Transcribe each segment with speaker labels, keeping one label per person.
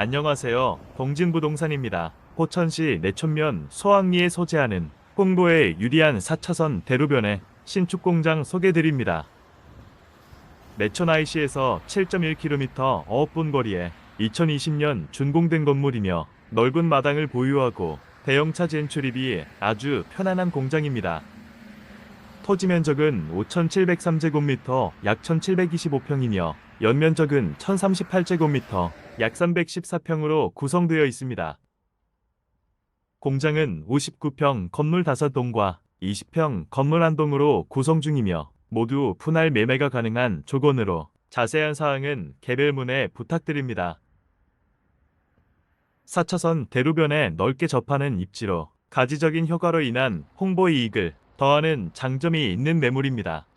Speaker 1: 안녕하세요. 동진부동산입니다. 포천시 내촌면 소학리에 소재하는 홍보에 유리한 4차선 대로변의 신축공장 소개드립니다. 내촌 IC에서 7.1km 어업분 거리에 2020년 준공된 건물이며 넓은 마당을 보유하고 대형차 진출입이 아주 편안한 공장입니다. 토지 면적은 5,703제곱미터 약 1,725평이며 연면적은 1,038제곱미터 약 314평으로 구성되어 있습니다. 공장은 59평 건물 5동과 20평 건물 1동으로 구성 중이며 모두 분할 매매가 가능한 조건으로 자세한 사항은 개별문에 부탁드립니다. 4차선 대로변에 넓게 접하는 입지로 가지적인 효과로 인한 홍보 이익을 더하는 장점이 있는 매물입니다.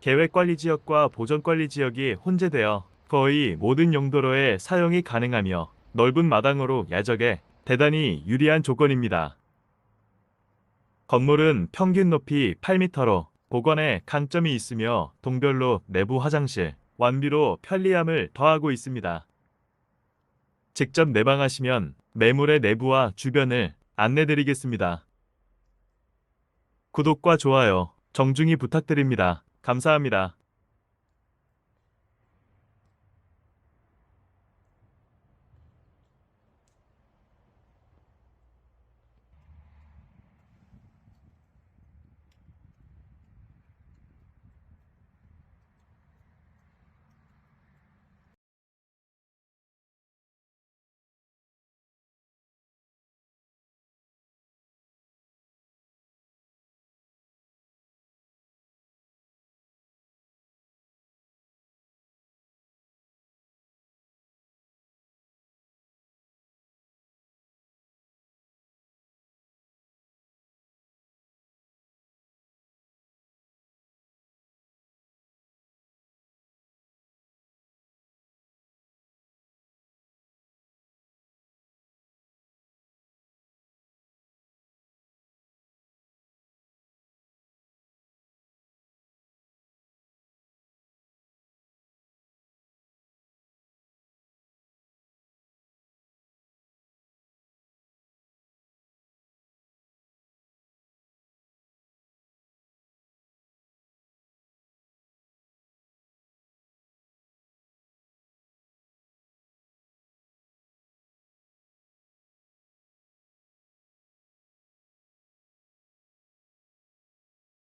Speaker 1: 계획관리지역과 보전관리지역이 혼재되어 거의 모든 용도로의 사용이 가능하며 넓은 마당으로 야적에 대단히 유리한 조건입니다. 건물은 평균 높이 8m로 보건에 강점이 있으며 동별로 내부 화장실, 완비로 편리함을 더하고 있습니다. 직접 내방하시면 매물의 내부와 주변을 안내드리겠습니다. 구독과 좋아요 정중히 부탁드립니다. 감사합니다.